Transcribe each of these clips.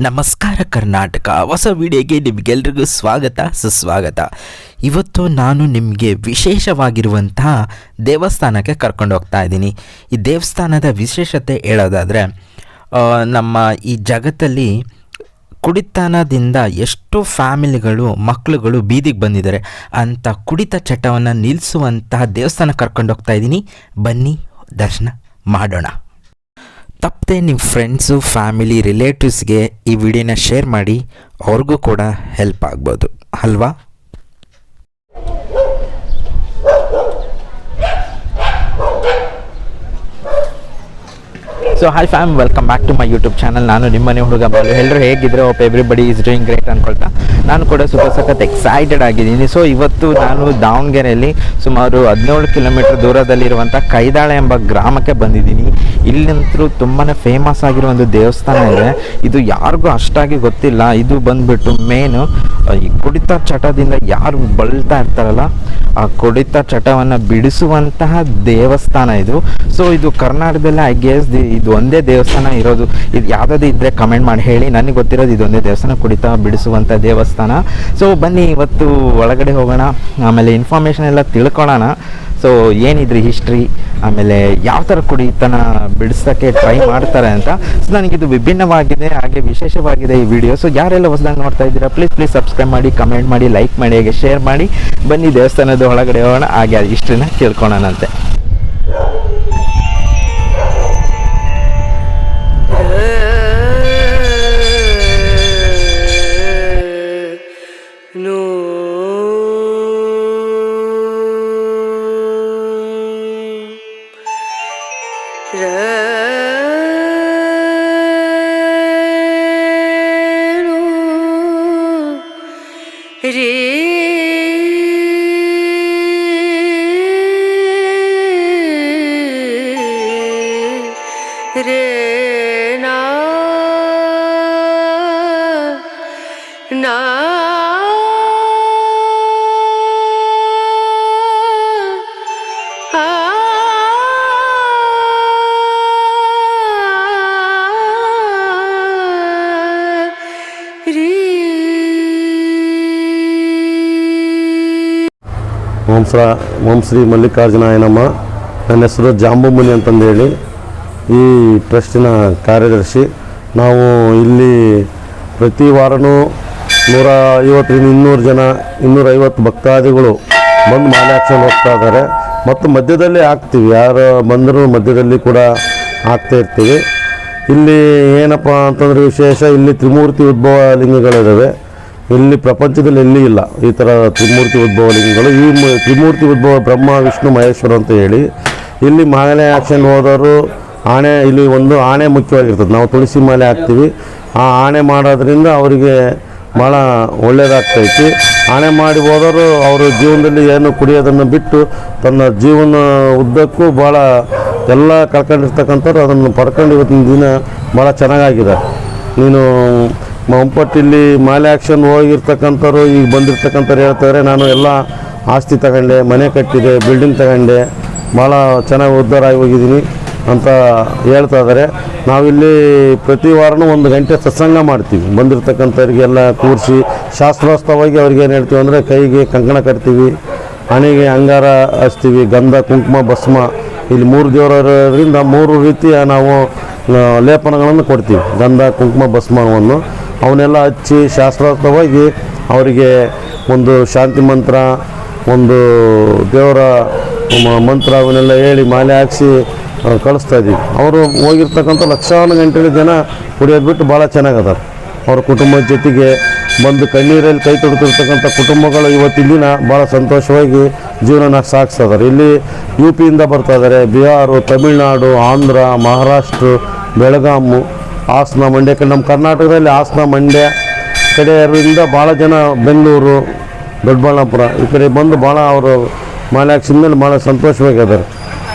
ನಮಸ್ಕಾರ ಕರ್ನಾಟಕ. ಹೊಸ ವಿಡಿಯೋಗೆ ನಿಮಗೆಲ್ರಿಗೂ ಸ್ವಾಗತ, ಸುಸ್ವಾಗತ. ಇವತ್ತು ನಾನು ನಿಮಗೆ ವಿಶೇಷವಾಗಿರುವಂತಹ ದೇವಸ್ಥಾನಕ್ಕೆ ಕರ್ಕೊಂಡು ಹೋಗ್ತಾ ಇದ್ದೀನಿ. ಈ ದೇವಸ್ಥಾನದ ವಿಶೇಷತೆ ಹೇಳೋದಾದರೆ ನಮ್ಮ ಈ ಜಗತ್ತಲ್ಲಿ ಕುಡಿತನದಿಂದ ಎಷ್ಟು ಫ್ಯಾಮಿಲಿಗಳು ಮಕ್ಕಳುಗಳು ಬೀದಿಗೆ ಬಂದಿದ್ದಾರೆ. ಅಂಥ ಕುಡಿತ ಚಟವನ್ನು ನಿಲ್ಲಿಸುವಂತಹ ದೇವಸ್ಥಾನ ಕರ್ಕೊಂಡು ಹೋಗ್ತಾ ಇದ್ದೀನಿ. ಬನ್ನಿ, ದರ್ಶನ ಮಾಡೋಣ. ತಪ್ಪದೆ ನಿಮ್ಮ ಫ್ರೆಂಡ್ಸು ಫ್ಯಾಮಿಲಿ ರಿಲೇಟಿವ್ಸ್ಗೆ ಈ ವಿಡಿಯೋನ ಶೇರ್ ಮಾಡಿ, ಅವ್ರಿಗೂ ಕೂಡ ಹೆಲ್ಪ್ ಆಗ್ಬೋದು. ಅಲ್ವಾ? So hi fam welcome back to my YouTube channel ನಾನು ನಿಮ್ಮನೆ ಹುಡುಗ ಬಾಲು. ಎಲ್ಲರೂ ಹೇಗಿದ್ರೆ? Hope everybody is doing great ಅನ್ಕೊಳ್ತಾ. ನಾನು ಕೂಡ super ಸಖತ್ ಎಕ್ಸೈಟೆಡ್ ಆಗಿದ್ದೀನಿ. ಸೊ ಇವತ್ತು ನಾನು ದಾವಣಗೆರೆಯಲ್ಲಿ ಸುಮಾರು ಹದಿನೇಳು ಕಿಲೋಮೀಟರ್ ದೂರದಲ್ಲಿರುವಂಥ ಕೈದಾಳೆ ಎಂಬ ಗ್ರಾಮಕ್ಕೆ ಬಂದಿದ್ದೀನಿ. ಇಲ್ಲಂತೂ ತುಂಬಾ ಫೇಮಸ್ ಆಗಿರೋ ಒಂದು ದೇವಸ್ಥಾನ ಇದೆ. ಇದು ಯಾರಿಗೂ ಅಷ್ಟಾಗಿ ಗೊತ್ತಿಲ್ಲ. ಇದು ಬಂದ್ಬಿಟ್ಟು ಮೇನು ಈ ಕುಡಿತ ಚಟದಿಂದ ಯಾರು ಬಳ್ತಾ ಇರ್ತಾರಲ್ಲ, ಆ ಕುಡಿತ ಚಟವನ್ನು ಬಿಡಿಸುವಂತಹ ದೇವಸ್ಥಾನ ಇದು. ಸೊ ಇದು ಕರ್ನಾಟಕದಲ್ಲಿ ಐ ಗೆಸ್ ಇದು ಒಂದೇ ದೇವಸ್ಥಾನ ಇರೋದು. ಇದು ಯಾವುದಾದ್ರು ಇದ್ದರೆ ಕಮೆಂಟ್ ಮಾಡಿ ಹೇಳಿ. ನನಗೆ ಗೊತ್ತಿರೋದು ಇದೊಂದೇ ದೇವಸ್ಥಾನ, ಕುಡಿತ ಬಿಡಿಸುವಂಥ ದೇವಸ್ಥಾನ. ಸೊ ಬನ್ನಿ, ಇವತ್ತು ಒಳಗಡೆ ಹೋಗೋಣ. ಆಮೇಲೆ ಇನ್ಫಾರ್ಮೇಷನ್ ಎಲ್ಲ ತಿಳ್ಕೊಳ್ಳೋಣ. ಸೊ ಏನಿದ್ರಿ ಹಿಸ್ಟ್ರಿ ಆಮೇಲೆ ಯಾವ ಥರ ಕುಡಿತನ ಬಿಡಿಸೋಕ್ಕೆ ಟ್ರೈ ಮಾಡ್ತಾರೆ ಅಂತ? ಸೊ ನನಗಿದು ವಿಭಿನ್ನವಾಗಿದೆ, ಹಾಗೆ ವಿಶೇಷವಾಗಿದೆ ಈ ವಿಡಿಯೋ ಸೊ ಯಾರೆಲ್ಲ ಹೊಸದಾಗಿ ನೋಡ್ತಾ ಇದ್ದೀರಾ ಪ್ಲೀಸ್ ಪ್ಲೀಸ್ ಸಬ್ಸ್ಕ್ರೈಬ್ ಮಾಡಿ ಕಮೆಂಟ್ ಮಾಡಿ ಲೈಕ್ ಮಾಡಿ, ಹಾಗೆ ಶೇರ್ ಮಾಡಿ. ಬನ್ನಿ ದೇವಸ್ಥಾನದ ಒಳಗಡೆ ಹೋಗೋಣ, ಹಾಗೆ ಆ ಹಿಸ್ಟ್ರಿನ ತಿಳ್ಕೊಳ್ಳೋಣಂತೆ. रे ಓಂ ಶ್ರ ಓಂ ಶ್ರೀ ಮಲ್ಲಿಕಾರ್ಜುನಾಯನಮ್ಮ ನನ್ನ ಹೆಸರು ಜಾಂಬುಮುನಿ ಅಂತಂದೇಳಿ. ಈ ಟ್ರಸ್ಟಿನ ಕಾರ್ಯದರ್ಶಿ. ನಾವು ಇಲ್ಲಿ ಪ್ರತಿ ವಾರನೂ ನೂರ ಐವತ್ತರಿಂದ ಇನ್ನೂರು ಜನ ಇನ್ನೂರೈವತ್ತು ಭಕ್ತಾದಿಗಳು ಬಂದು ಮಾಲೆ ಹಾಕ್ಸ್ಕೊಂಡು ಹೋಗ್ತಾ ಇದ್ದಾರೆ. ಮತ್ತು ಮಧ್ಯದಲ್ಲಿ ಹಾಕ್ತೀವಿ. ಯಾರು ಬಂದರೂ ಮಧ್ಯದಲ್ಲಿ ಕೂಡ ಹಾಕ್ತಾ ಇರ್ತೀವಿ. ಇಲ್ಲಿ ಏನಪ್ಪ ಅಂತಂದರೆ ವಿಶೇಷ, ಇಲ್ಲಿ ತ್ರಿಮೂರ್ತಿ ಉದ್ಭವ ಲಿಂಗಗಳಿದ್ದಾವೆ. ಇಲ್ಲಿ ಪ್ರಪಂಚದಲ್ಲಿ ಎಲ್ಲಿ ಇಲ್ಲ. ಈ ಥರ ತ್ರಿಮೂರ್ತಿ ಉದ್ಭವ ಲಿಂಗಗಳು, ಈ ತ್ರಿಮೂರ್ತಿ ಉದ್ಭವ ಬ್ರಹ್ಮ, ವಿಷ್ಣು, ಮಹೇಶ್ವರ ಅಂತ ಹೇಳಿ, ಇಲ್ಲಿ ಮಾಲೆ ಆಕ್ಷನ್ ಹೋದವರು ಆಣೆ, ಇಲ್ಲಿ ಒಂದು ಆಣೆ ಮುಖ್ಯವಾಗಿರ್ತದೆ. ನಾವು ತುಳಸಿ ಮಾಲೆ ಹಾಕ್ತೀವಿ. ಆ ಆಣೆ ಮಾಡೋದ್ರಿಂದ ಅವರಿಗೆ ಭಾಳ ಒಳ್ಳೆಯದಾಗ್ತೈತಿ ಆಣೆ ಮಾಡಿ ಹೋದವರು ಅವರ ಜೀವನದಲ್ಲಿ ಏನು ಕುಡಿಯೋದನ್ನು ಬಿಟ್ಟು ತನ್ನ ಜೀವನ ಉದ್ದಕ್ಕೂ ಭಾಳ ಎಲ್ಲ ಕಳ್ಕೊಂಡಿರ್ತಕ್ಕಂಥವ್ರು ಅದನ್ನು ಪಡ್ಕೊಂಡು ಇವತ್ತಿನ ದಿನ ಭಾಳ ಚೆನ್ನಾಗಾಗಿದೆ. ನೀನು ಮಂಪಟ್ಟಿಲ್ಲಿ ಮಾಲೆ ಆಕ್ಷನ್ ಹೋಗಿರ್ತಕ್ಕಂಥವ್ರು, ಈಗ ಬಂದಿರ್ತಕ್ಕಂಥವ್ರು ಹೇಳ್ತಾರೆ, ನಾನು ಎಲ್ಲ ಆಸ್ತಿ ತಗೊಂಡೆ, ಮನೆ ಕಟ್ಟಿದೆ ಬಿಲ್ಡಿಂಗ್ ತಗೊಂಡೆ, ಭಾಳ ಚೆನ್ನಾಗಿ ಉದ್ಧಾರ ಆಗಿ ಹೋಗಿದ್ದೀನಿ ಅಂತ ಹೇಳ್ತಾ ಇದ್ದಾರೆ. ನಾವಿಲ್ಲಿ ಪ್ರತಿ ವಾರನೂ ಒಂದು ಗಂಟೆ ಸತ್ಸಂಗ ಮಾಡ್ತೀವಿ. ಬಂದಿರ್ತಕ್ಕಂಥವ್ರಿಗೆಲ್ಲ ಕೂರಿಸಿ ಶಾಸ್ತ್ರೋತ್ಸವವಾಗಿ ಅವ್ರಿಗೆ ಏನು ಹೇಳ್ತೀವಿ ಅಂದರೆ ಕೈಗೆ ಕಂಕಣ ಕಟ್ತೀವಿ, ಹಣೆಗೆ ಅಂಗಾರ ಹಚ್ತೀವಿ, ಗಂಧ, ಕುಂಕುಮ, ಭಸ್ಮ. ಇಲ್ಲಿ ಮೂರು ದೇವರರಿಂದ ಮೂರು ರೀತಿಯ ನಾವು ಲೇಪನಗಳನ್ನು ಕೊಡ್ತೀವಿ. ಗಂಧ, ಕುಂಕುಮ, ಭಸ್ಮವನ್ನು. ಅವನ್ನೆಲ್ಲ ಹಚ್ಚಿ ಶಾಸ್ತ್ರಾರ್ಥವಾಗಿ ಅವರಿಗೆ ಒಂದು ಶಾಂತಿ ಮಂತ್ರ, ಒಂದು ದೇವರ ಮಂತ್ರ ಅವನ್ನೆಲ್ಲ ಹೇಳಿ ಮಾಲೆ ಹಾಕ್ಸಿ ಕಳಿಸ್ತಾ ಇದ್ದೀವಿ. ಅವರು ಹೋಗಿರ್ತಕ್ಕಂಥ ಲಕ್ಷಾನು ಗಂಟೆಗಳ ಜನ ಕುಡಿಯೋದು ಬಿಟ್ಟು ಭಾಳ ಚೆನ್ನಾಗದಾರೆ. ಅವ್ರ ಕುಟುಂಬದ ಜೊತೆಗೆ ಬಂದು ಕಣ್ಣೀರಲ್ಲಿ ಕೈ ತೊಡ್ತಿರ್ತಕ್ಕಂಥ ಕುಟುಂಬಗಳು ಇವತ್ತಿನ ದಿನ ಭಾಳ ಸಂತೋಷವಾಗಿ ಜೀವನ ಸಾಗಿಸ್ತಾಯಿದ್ದಾರೆ ಇಲ್ಲಿ ಯು ಪಿಯಿಂದ ಬರ್ತಾ ಇದ್ದಾರೆ ಬಿಹಾರು, ತಮಿಳುನಾಡು, ಆಂಧ್ರ, ಮಹಾರಾಷ್ಟ್ರ, ಬೆಳಗಾಮು ಹಾಸನ ಮಂಡ್ಯ ನಮ್ಮ ಕರ್ನಾಟಕದಲ್ಲಿ ಹಾಸನ ಮಂಡ್ಯ ಕಡೆಯರಿಂದ ಭಾಳ ಜನ ಬೆಂಗಳೂರು, ದೊಡ್ಡಬಳ್ಳಾಪುರ ಈ ಕಡೆ ಬಂದು ಭಾಳ ಅವರು ಮಾಲೆ ಹಾಕ್ಸಿದ ಮೇಲೆ ಭಾಳ ಸಂತೋಷವಾಗಿದ್ದಾರೆ.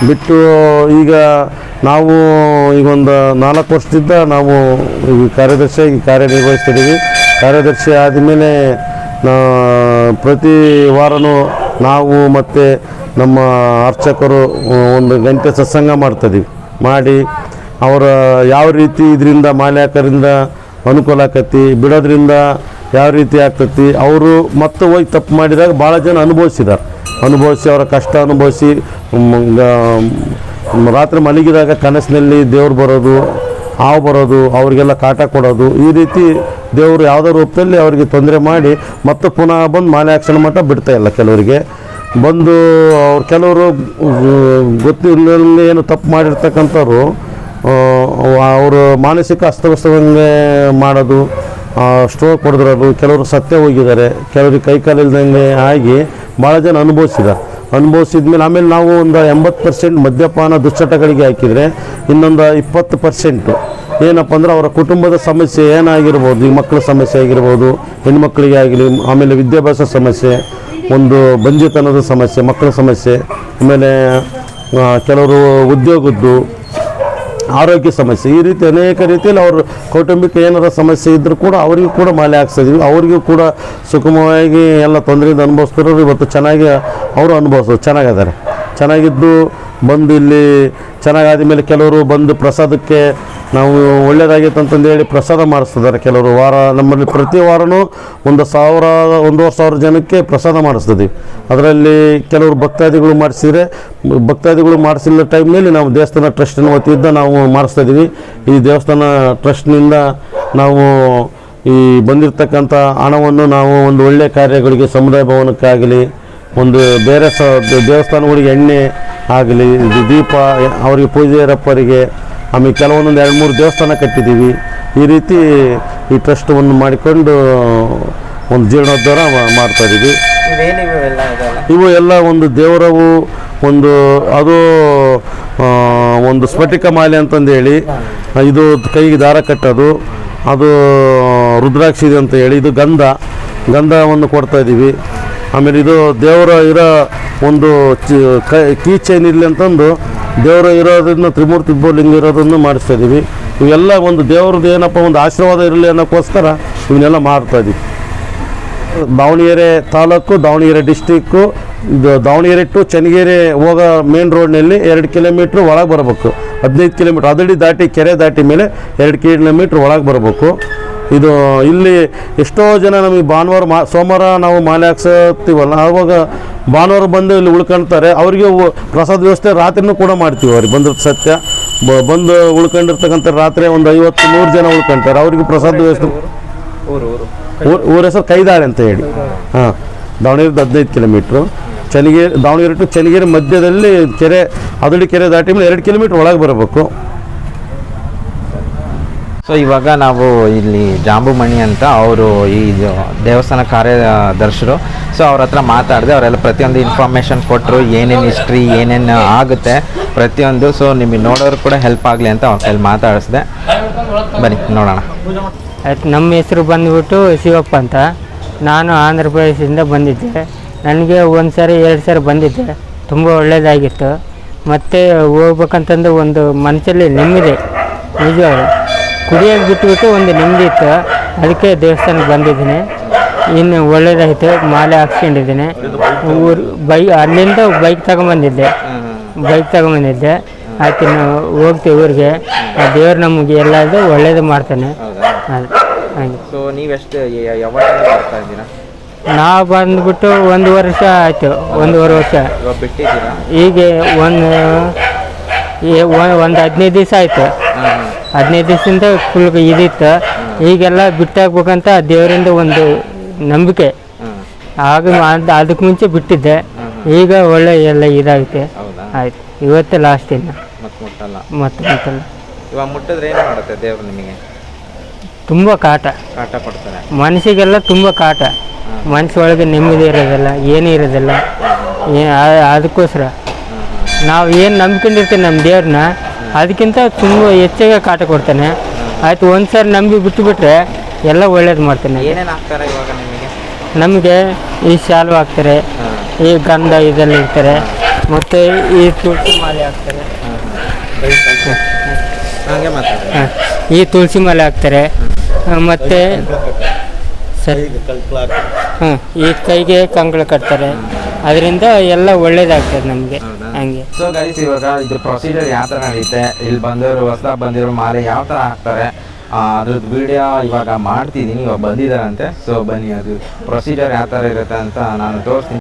ಬಿಟ್ಟು ಈಗ ನಾವು ಈಗ ಒಂದು ನಾಲ್ಕು ವರ್ಷದಿಂದ ನಾವು ಈ ಕಾರ್ಯದರ್ಶಿಯಾಗಿ ಕಾರ್ಯನಿರ್ವಹಿಸ್ತಿದ್ದೀವಿ. ಕಾರ್ಯದರ್ಶಿ ಆದಮೇಲೆ ಪ್ರತಿ ವಾರನೂ ನಾವು ಮತ್ತು ನಮ್ಮ ಅರ್ಚಕರು ಒಂದು ಗಂಟೆ ಸತ್ಸಂಗ ಮಾಡ್ತಿದ್ದೀವಿ. ಮಾಡಿ ಅವರ ಯಾವ ರೀತಿ ಇದರಿಂದ ಮಾಲೆ ಹಾಕೋದ್ರಿಂದ ಅನುಕೂಲ ಆಕತಿ, ಬಿಡೋದ್ರಿಂದ ಯಾವ ರೀತಿ ಆಗ್ತತಿ ಅವರು ಮತ್ತೆ ಹೋಗಿ ತಪ್ಪು ಮಾಡಿದಾಗ ಭಾಳ ಜನ ಅನುಭವಿಸಿದ್ದಾರೆ ಅನುಭವಿಸಿ ಅವರ ಕಷ್ಟ ಅನುಭವಿಸಿ ರಾತ್ರಿ ಮಲಗಿದಾಗ ಕನಸಿನಲ್ಲಿ ದೇವ್ರು ಬರೋದು, ಹಾವು ಬರೋದು, ಅವರಿಗೆಲ್ಲ ಕಾಟ ಕೊಡೋದು, ಈ ರೀತಿ ದೇವರು ಯಾವುದೋ ರೂಪದಲ್ಲಿ ಅವರಿಗೆ ತೊಂದರೆ ಮಾಡಿ ಮತ್ತೆ ಪುನಃ ಬಂದು ಮಾಲೆ ಆಕ್ಷಣ ಮಟ್ಟ ಬಿಡ್ತಾ ಇಲ್ಲ ಕೆಲವರಿಗೆ. ಬಂದು ಅವ್ರು ಕೆಲವರು ಗೊತ್ತಿಲ್ಲ ಏನು ತಪ್ಪು ಮಾಡಿರ್ತಕ್ಕಂಥವ್ರು ಅವರು ಮಾನಸಿಕ ಅಸ್ತವ್ಯಸ್ತವನ್ನು ಮಾಡೋದು ಸ್ಟ್ರೋಕ್ ಹೊಡೆದಿರೋದು, ಕೆಲವರು ಸತ್ಯ ಹೋಗಿದ್ದಾರೆ, ಕೆಲವರಿಗೆ ಕೈ ಕಾಲಿಲ್ದಂಗೆ ಆಗಿ ಭಾಳ ಜನ ಅನುಭವಿಸಿದ್ದಾರೆ ಅನುಭವಿಸಿದ್ಮೇಲೆ ಆಮೇಲೆ ನಾವು ಒಂದು ಎಂಬತ್ತು ಪರ್ಸೆಂಟ್ ಮದ್ಯಪಾನ ದುಶ್ಚಟಗಳಿಗೆ ಹಾಕಿದರೆ ಇನ್ನೊಂದು ಇಪ್ಪತ್ತು ಪರ್ಸೆಂಟು ಏನಪ್ಪ ಅಂದ್ರೆ ಅವರ ಕುಟುಂಬದ ಸಮಸ್ಯೆ ಏನಾಗಿರ್ಬೋದು, ಈ ಮಕ್ಕಳ ಸಮಸ್ಯೆ ಆಗಿರ್ಬೋದು, ಹೆಣ್ಮಕ್ಳಿಗೆ ಆಗಲಿ, ಆಮೇಲೆ ವಿದ್ಯಾಭ್ಯಾಸ ಸಮಸ್ಯೆ, ಒಂದು ಬಂಜಿತನದ ಸಮಸ್ಯೆ, ಮಕ್ಕಳ ಸಮಸ್ಯೆ, ಆಮೇಲೆ ಕೆಲವರು ಉದ್ಯೋಗದ್ದು ಆರೋಗ್ಯ ಸಮಸ್ಯೆ. ಈ ರೀತಿ ಅನೇಕ ರೀತಿಯಲ್ಲಿ ಅವರು ಕೌಟುಂಬಿಕ ಏನಾರ ಸಮಸ್ಯೆ ಇದ್ದರೂ ಕೂಡ ಅವರಿಗೂ ಕೂಡ ಮಾಲೆ ಹಾಕ್ಸಿದ್ವಿ ಅವರಿಗೂ ಕೂಡ ಸುಗಮವಾಗಿ ಎಲ್ಲ ತೊಂದರೆಯಿಂದ ಅನುಭವಿಸ್ತಿರೋರು ಇವತ್ತು ಚೆನ್ನಾಗಿ ಅವರು ಅನುಭವಿಸೋದು. ಚೆನ್ನಾಗಿದ್ದಾರೆ. ಚೆನ್ನಾಗಿದ್ದು ಬಂದು ಇಲ್ಲಿ ಚೆನ್ನಾಗಾದ ಮೇಲೆ ಕೆಲವರು ಬಂದು ಪ್ರಸಾದಕ್ಕೆ ನಾವು ಒಳ್ಳೇದಾಗಿತ್ತು ಅಂತಂದೇಳಿ ಪ್ರಸಾದ ಮಾಡಿಸ್ತಿದ್ದಾರೆ. ಕೆಲವರು ವಾರ ನಮ್ಮಲ್ಲಿ ಪ್ರತಿ ವಾರನೂ ಒಂದು ಸಾವಿರ, ಒಂದೂವರೆ ಸಾವಿರ ಜನಕ್ಕೆ ಪ್ರಸಾದ ಮಾಡಿಸ್ತಿದ್ದೀವಿ ಅದರಲ್ಲಿ ಕೆಲವರು ಭಕ್ತಾದಿಗಳು ಮಾಡಿಸಿದರೆ, ಭಕ್ತಾದಿಗಳು ಮಾಡಿಸಿಲ್ಲ ಟೈಮ್ನಲ್ಲಿ ನಾವು ದೇವಸ್ಥಾನ ಟ್ರಸ್ಟಿನ ವತಿಯಿಂದ ನಾವು ಮಾಡಿಸ್ತಾ ಇದ್ದೀವಿ ಈ ದೇವಸ್ಥಾನ ಟ್ರಸ್ಟ್ನಿಂದ ನಾವು ಈ ಬಂದಿರತಕ್ಕಂಥ ಹಣವನ್ನು ನಾವು ಒಂದು ಒಳ್ಳೆಯ ಕಾರ್ಯಗಳಿಗೆ, ಸಮುದಾಯ ಭವನಕ್ಕಾಗಲಿ, ಒಂದು ಬೇರೆ ಸ, ದೇವಸ್ಥಾನಗಳಿಗೆ ಎಣ್ಣೆ ಆಗಲಿ ಇದು ದೀಪ ಅವರಿಗೆ ಪೂಜೆಯರಪ್ಪರಿಗೆ ಆಮೇಲೆ ಕೆಲವೊಂದೊಂದು ಎರಡು ಮೂರು ದೇವಸ್ಥಾನ ಕಟ್ಟಿದ್ದೀವಿ. ಈ ರೀತಿ ಈ ಟ್ರಸ್ಟವನ್ನು ಮಾಡಿಕೊಂಡು ಒಂದು ಜೀರ್ಣೋದ್ಧಾರ ಮಾಡ್ತಾಯಿದ್ದೀವಿ ಇವು ಎಲ್ಲ ಒಂದು ದೇವರವು ಒಂದು ಅದು ಒಂದು ಸ್ಫಟಿಕ ಮಾಲೆ ಅಂತಂದೇಳಿ ಇದು ಕೈಗೆ ದಾರ ಕಟ್ಟೋದು ಅದು ರುದ್ರಾಕ್ಷಿ ಇದೆ ಅಂತ ಹೇಳಿ ಇದು ಗಂಧ ಗಂಧವನ್ನು ಕೊಡ್ತಾ ಇದ್ದೀವಿ ಆಮೇಲೆ ಇದು ದೇವರ ಇರೋ ಒಂದು ಕೈ ಚೈನ್ ಇರಲಿ ಅಂತಂದು ದೇವರ ಇರೋದನ್ನ ತ್ರಿಮೂರ್ತಿ ಲಿಂಗ ಇರೋದನ್ನು ಮಾಡಿಸ್ತಾ ಇದ್ದೀವಿ ಇವೆಲ್ಲ ಒಂದು ದೇವ್ರದ್ದು ಏನಪ್ಪ, ಒಂದು ಆಶೀರ್ವಾದ ಇರಲಿ ಅನ್ನೋಕ್ಕೋಸ್ಕರ ಇವನ್ನೆಲ್ಲ ಮಾಡ್ತಾ ಇದ್ದೀವಿ ದಾವಣಗೆರೆ ತಾಲೂಕು, ದಾವಣಗೆರೆ ಡಿಸ್ಟಿಕ್ಕು ಇದು ದಾವಣಗೆರೆ ಟು ಚನ್ನಗಿರಿ ಹೋಗೋ ಮೇನ್ ರೋಡ್ನಲ್ಲಿ ಎರಡು ಕಿಲೋಮೀಟ್ರ್ ಒಳಗೆ ಬರಬೇಕು. ಹದಿನೈದು ಕಿಲೋಮೀಟ್ರ್ ಅದಡಿ ದಾಟಿ ಕೆರೆ ದಾಟಿ ಮೇಲೆ ಎರಡು ಕಿಲೋಮೀಟ್ರ್ ಒಳಗೆ ಬರಬೇಕು. ಇದು ಇಲ್ಲಿ ಎಷ್ಟೋ ಜನ ನಮಗೆ ಭಾನುವಾರ ಮಾ ಸೋಮವಾರ ನಾವು ಮಾಲೆ ಹಾಕ್ಸತ್ತೀವಲ್ಲ ಆವಾಗ ಭಾನುವಾರ ಬಂದು ಇಲ್ಲಿ ಉಳ್ಕೊಳ್ತಾರೆ ಅವರಿಗೆ ಪ್ರಸಾದ ವ್ಯವಸ್ಥೆ ರಾತ್ರಿನೂ ಕೂಡ ಮಾಡ್ತೀವಿ ಅವ್ರಿಗೆ ಬಂದಿರೋದು ಸತ್ಯ. ಬ- ಬಂದು ಉಳ್ಕೊಂಡಿರ್ತಕ್ಕಂಥ ರಾತ್ರಿ ಒಂದು ಐವತ್ತು ನೂರು ಜನ ಉಳ್ಕೊಂತಾರೆ. ಅವರಿಗೆ ಪ್ರಸಾದ ವ್ಯವಸ್ಥೆ ಊರು? ಊರು ಊರ್. ಊರ ಹೆಸರು ಕೈದಾಳೆ ಅಂತ ಹೇಳಿ. ಹಾಂ ದಾವಣಗೆರೆ ಹದಿನೈದು ಕಿಲೋಮೀಟ್ರು. ಚನ್ನಗಿರಿ ದಾವಣಗೆರೆ ಟು ಚನ್ನಗಿರಿ ಮಧ್ಯದಲ್ಲಿ ಕೆರೆ ಅದಡಿ ಕೆರೆ ದಾಟಿ ಮೇಲೆ ಎರಡು ಕಿಲೋಮೀಟ್ರ್ ಒಳಗೆ ಬರಬೇಕು. ಸೊ ಇವಾಗ ನಾವು ಇಲ್ಲಿ ಜಾಂಬುಮಣಿ ಅಂತ ಅವರು ಈ ದೇವಸ್ಥಾನ ಕಾರ್ಯದರ್ಶರು ಸೊ ಅವ್ರ ಹತ್ರ ಮಾತಾಡಿದೆ, ಅವರೆಲ್ಲ ಪ್ರತಿಯೊಂದು ಇನ್ಫಾರ್ಮೇಷನ್ ಕೊಟ್ಟರು ಏನೇನು ಹಿಸ್ಟ್ರಿ ಏನೇನು ಆಗುತ್ತೆ ಪ್ರತಿಯೊಂದು. ಸೊ ನಿಮಗೆ ನೋಡೋರು ಕೂಡ ಹೆಲ್ಪ್ ಆಗಲಿ ಅಂತ ಅವ್ರ ಕೈಲಿ ಮಾತಾಡಿಸಿದೆ. ಬನ್ನಿ, ನೋಡೋಣ. ಆಯ್ತು, ನಮ್ಮ ಹೆಸರು ಬಂದುಬಿಟ್ಟು ಶಿವಪ್ಪ ಅಂತ. ನಾನು ಆಂಧ್ರ ಪ್ರದೇಶದಿಂದ ಬಂದಿದ್ದೆ. ನನಗೆ ಒಂದು ಸಾರಿ, ಎರಡು ಸಾರಿ ಬಂದಿದ್ದೆ ತುಂಬ ಒಳ್ಳೆಯದಾಗಿತ್ತು ಮತ್ತು ಹೋಗ್ಬೇಕಂತಂದು ಒಂದು ಮನಸ್ಸಲ್ಲಿ ನೆಮ್ಮದಿ ನಿಜವಾಗ ಕುಡಿಯೋದು ಬಿಟ್ಬಿಟ್ಟು ಒಂದು ನೆಮ್ಮದಿ ಇತ್ತು. ಅದಕ್ಕೆ ದೇವಸ್ಥಾನಕ್ಕೆ ಬಂದಿದ್ದೀನಿ. ಇನ್ನು ಒಳ್ಳೇದಾಯಿತು ಮಾಲೆ ಹಾಕ್ಸ್ಕೊಂಡಿದ್ದೀನಿ. ಊರು ಬೈ ಅಲ್ಲಿಂದ ಬೈಕ್ ತಗೊಂಬಂದಿದ್ದೆ. ಬೈಕ್ ತಗೊಂಬಂದಿದ್ದೆ. ಆಯ್ತು ನಾವು ಹೋಗ್ತೀವಿ ಊರಿಗೆ. ಆ ದೇವ್ರು ನಮಗೆ ಎಲ್ಲದು ಒಳ್ಳೇದು ಮಾಡ್ತಾನೆ. ಹಾಗೆ. ಸೊ ನೀವೆಷ್ಟು ಯಾವಾಗ ಬರ್ತಾ ಇದ್ದೀರಾ? ನಾವು ಬಂದ್ಬಿಟ್ಟು ಒಂದು ವರ್ಷ ಆಯಿತು. ಒಂದೂವರೆ ವರ್ಷ. ಬಿಟ್ಟಿದ್ದೀರಾ? ಈಗ ಒಂದು ಒಂದು ಹದಿನೈದು ದಿವಸ ಆಯಿತು. ಹದಿನೈದು ದಿವಸದಿಂದ ಫುಲ್ ಇದಿತ್ತು ಈಗೆಲ್ಲ ಬಿಟ್ಟಾಕ್ಬೇಕಂತ ದೇವರಿಂದ ಒಂದು ನಂಬಿಕೆ. ಆಗ ಅದ್- ಅದಕ್ಕೆ ಮುಂಚೆ ಬಿಟ್ಟಿದ್ದೆ. ಈಗ ಒಳ್ಳೆ ಎಲ್ಲ ಇದಾಗುತ್ತೆ. ಆಯ್ತು. ಇವತ್ತೇ ಲಾಸ್ಟ್ ಇಲ್ಲ ಮತ್ತೆ ಮುಟ್ಟಲ್ಲ. ಮತ್ತೆ ಮತ್ತಲ್ಲ ಇವಾಗ ಮುಟ್ಟಿದ್ರೆ ಏನು ಮಾಡುತ್ತೆ ದೇವ್ರು ನಿಮಗೆ? ತುಂಬ ಕಾಟ. ಕಾಟ ಕೊಡ್ತಾರೆ. ಮನಸ್ಸಿಗೆಲ್ಲ ತುಂಬ ಕಾಟ. ಮನಸ್ಸೊಳಗೆ ನೆಮ್ಮದಿ ಇರೋದಿಲ್ಲ ಏನೂ ಇರೋದಿಲ್ಲ. ಅದಕ್ಕೋಸ್ಕರ. ನಾವು ಏನು ನಂಬ್ಕೊಂಡಿರ್ತೀವಿ ನಮ್ಮ ದೇವ್ರನ್ನ ಅದಕ್ಕಿಂತ ತುಂಬ ಹೆಚ್ಚಾಗೆ ಕಾಟ ಕೊಡ್ತಾನೆ. ಆಯ್ತು ಒಂದು ಸಾರಿ ನಂಬಿ ಬಿಟ್ಟುಬಿಟ್ರೆ ಎಲ್ಲ ಒಳ್ಳೇದು ಮಾಡ್ತಾನೆ. ಏನೇನು ಹಾಕ್ತಾರೆ ಇವಾಗ ನಿಮಗೆ? ನಮಗೆ ಈ ಶಾಲು ಹಾಕ್ತಾರೆ ಈ ಗಂಧ ಇದೆಲ್ಲ ಇರ್ತಾರೆ ಮತ್ತು ಈ ತುಳಸಿ ಮಾಲೆ ಹಾಕ್ತಾರೆ. ಹಂಗೆ ಮಾತಾಡ್ರಿ. ಈ ತುಳಸಿ ಮಾಲೆ ಹಾಕ್ತಾರೆ. ಮತ್ತು ಸರಿ. ಹಾಂ ಈ ಕೈಗೆ ಕಂಗಳ ಕಟ್ತಾರೆ. ಅದರಿಂದ ಎಲ್ಲ ಒಳ್ಳೇದಾಗ್ತದೆ ನಮಗೆ. ಹಂಗೆ. ಸೊ ಗೈಸ್ ಇವಾಗ ಇದ್ರ ಪ್ರೊಸೀಜರ್ ಯಾವ ತರ ನಡೆಯುತ್ತೆ ಇಲ್ಲಿ ಬಂದವರು ಹೊಸ ಬಂದಿರೋ ಮಾಲೆ ಯಾವ ತರ ಹಾಕ್ತಾರೆ? ಅದ್ರದ್ದು ವಿಡಿಯೋ ಇವಾಗ ಮಾಡ್ತಿದ್ದೀನಿ ಇವಾಗ ಬಂದಿದ್ದಾರಂತೆ. ಸೊ ಬನ್ನಿ ಅದು ಪ್ರೊಸೀಜರ್ ಯಾವ ಥರ ಇರುತ್ತೆ ಅಂತ ನಾನು ತೋರಿಸ್ತೀನಿ.